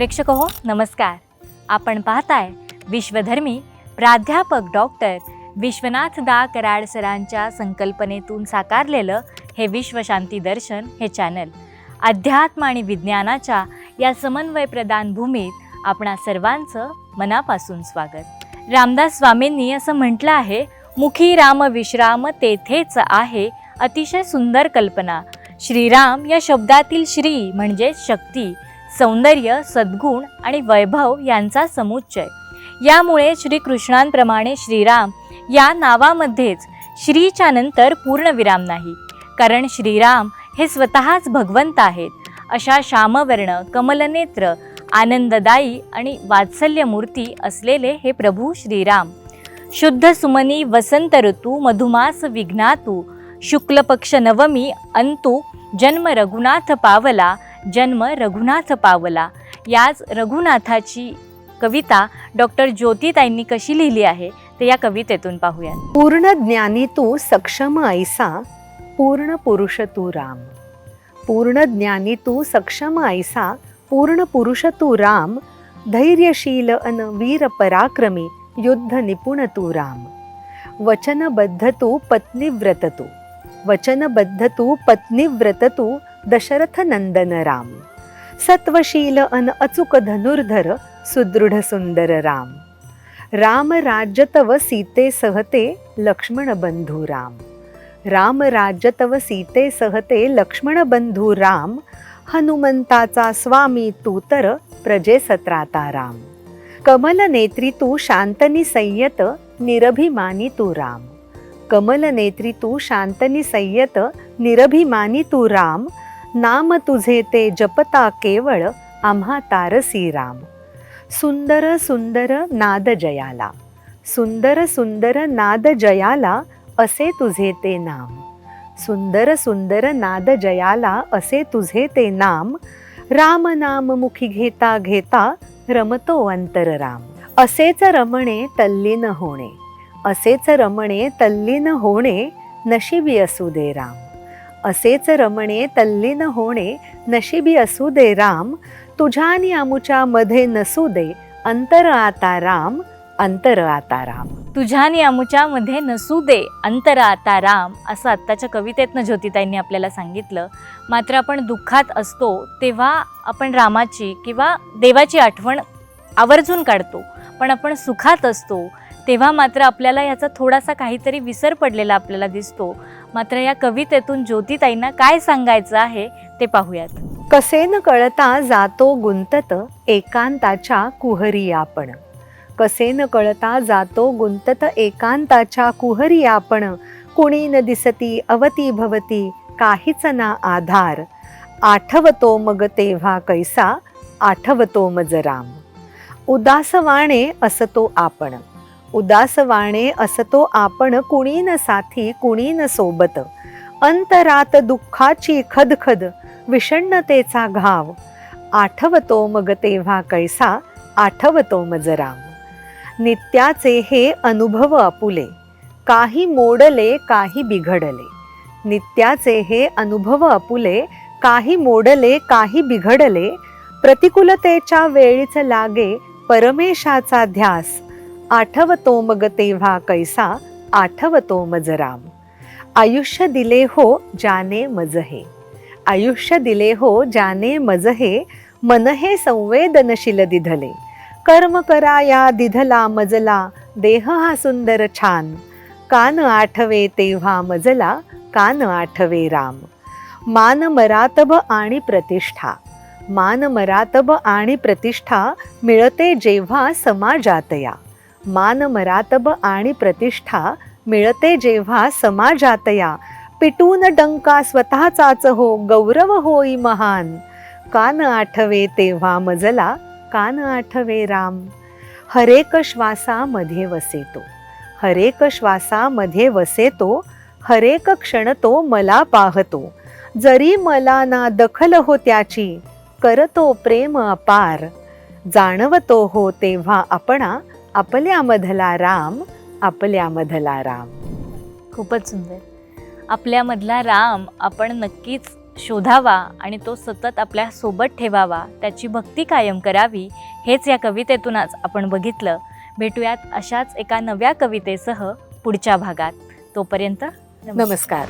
प्रेक्षक हो नमस्कार. आपण पाहताय विश्वधर्मी प्राध्यापक डॉक्टर विश्वनाथ दा कराड सरांच्या संकल्पनेतून साकारलेलं हे विश्वशांती दर्शन हे चॅनल अध्यात्म आणि विज्ञानाच्या या समन्वय प्रदान भूमीत आपणा सर्वांचं मनापासून स्वागत. रामदास स्वामींनी असं म्हटलं आहे मुखी राम विश्राम तेथेच आहे अतिशय सुंदर कल्पना. श्रीराम या शब्दातील श्री म्हणजे शक्ती सौंदर्य सद्गुण आणि वैभव यांचा समुच्चय. यामुळे श्रीकृष्णांप्रमाणे श्रीराम या नावामध्येच श्रीच्या नंतर पूर्णविराम नाही. कारण श्रीराम हे स्वतःच भगवंत आहेत. अशा श्यामवर्ण कमलनेत्र आनंददायी आणि वात्सल्यमूर्ती असलेले हे प्रभू श्रीराम. शुद्ध सुमनी वसंत ऋतू मधुमास विघ्नातू शुक्लपक्ष नवमी अंतू जन्म रघुनाथ पावला जन्म रघुनाथ पावला. याच रघुनाथाची कविता डॉक्टर ज्योतिताईंनी कशी लिहिली आहे ते या कवितेतून पाहूया पूर्ण ज्ञानी तू सक्षम ऐसा पूर्ण पुरुष तू राम. पूर्ण ज्ञानी तू सक्षम ऐसा पूर्ण पुरुष तू राम. धैर्यशील अन वीर पराक्रमी युद्ध निपुण तू राम. वचनबद्ध तू पत्नीव्रत तू वचनबद्ध तू पत्नीव्रत तू दशरथ नंदन राम सत्वशील अन अचूक धनुर्धर सुदृढ सुंदर राम। राम राज्यतव सीते सहते लक्ष्मण बंधू राम। राम राज्यतव सीते सहते लक्ष्मण बंधू राम। हनुमंताचा स्वामी तू तर प्रजे सत्राता राम। कमल नेत्री तू शांतनी संयत निरभिमानी तू राम। कमल नेत्री तू शांतनी संयत निरभिमानी तू राम। नाम तुझे ते जपता केवळ आम्हा तारसी राम सुंदर सुंदर नाद जयाला. सुंदर सुंदर नाद जयाला असे तुझे ते नाम. सुंदर सुंदर नाद जयाला असे तुझे ते नाम. राम नाम मुखी घेता घेता रमतो अंतर राम असेच रमणे तल्लीन होणे. असेच रमणे तल्लीन होणे नशिबी असू दे राम. असेच रमणे तल्लीन होणे नशिबी असू दे राम तुझ्यानी आमुच्या मध्ये नसू दे अंतर आता राम अंतर आता राम. तुझ्या नियामुच्या मध्ये नसू दे अंतर आता राम असं आत्ताच्या कवितेतनं ज्योतिताईंनी आपल्याला सांगितलं. मात्र आपण दुःखात असतो तेव्हा आपण रामाची किंवा देवाची आठवण आवर्जून काढतो. पण आपण सुखात असतो तेव्हा मात्र आपल्याला याचा थोडासा काहीतरी विसर पडलेला आपल्याला दिसतो. मात्र या कवितेतून ज्योतिताईंना काय सांगायचं आहे ते पाहूयात. कसे न कळता जातो गुंतत एकांताच्या कुहरी आपण कसे न कळता जातो गुंतत एकांताच्या कुहरी आपण कुणी न दिसती अवती भवती काहीच ना आधार. आठवतो मग तेव्हा कैसा आठवतो मज राम. उदासवाणे असतो आपण. उदासवाणे असतो आपण कुणी न साथी कुणी न सोबत. अंतरात दुःखाची खदखद विषण्णतेचा घाव. आठवतो मग तेव्हा कैसा आठवतो मज राम. नित्याचे हे अनुभव अपुले. काही मोडले काही बिघडले. नित्याचे हे अनुभव अपुले. काही मोडले काही बिघडले. प्रतिकूलतेच्या वेळीच लागे परमेशाचा ध्यास. आठवतो मग तेव्हा कैसा आठवतो मज राम. आयुष्य दिले हो जाने मज हे. आयुष्य दिले हो जाने मज हे. मन हे संवेदनशील दिधले. कर्म करा या दिधला मजला देह हा सुंदर छान. कान आठवे तेव्हा मजला कान आठवे राम. मान मरातब आणि प्रतिष्ठा. मान मरातब आणि प्रतिष्ठा मिळते जेव्हा समाजातया. मान मरातब आणि प्रतिष्ठा मिळते जेव्हा समाजातया. पिटून डंका स्वतःचाच हो गौरव होई महान. कान आठवे तेव्हा मजला कान आठवे राम. हरेक श्वासामध्ये वसेतो. हरेक श्वासामध्ये वसेतो हरेक क्षण तो मला पाहतो. जरी मला ना दखल हो त्याची करतो प्रेम अपार. जाणवतो हो तेव्हा आपणा आपल्यामधला राम आपल्यामधला राम. खूपच सुंदर. आपल्यामधला राम आपण नक्कीच शोधावा आणि तो सतत आपल्यासोबत ठेवावा त्याची भक्ती कायम करावी हेच या कवितेतून आज आपण बघितलं. भेटूयात अशाच एका नव्या कवितेसह पुढच्या भागात. तोपर्यंत नमस्कार.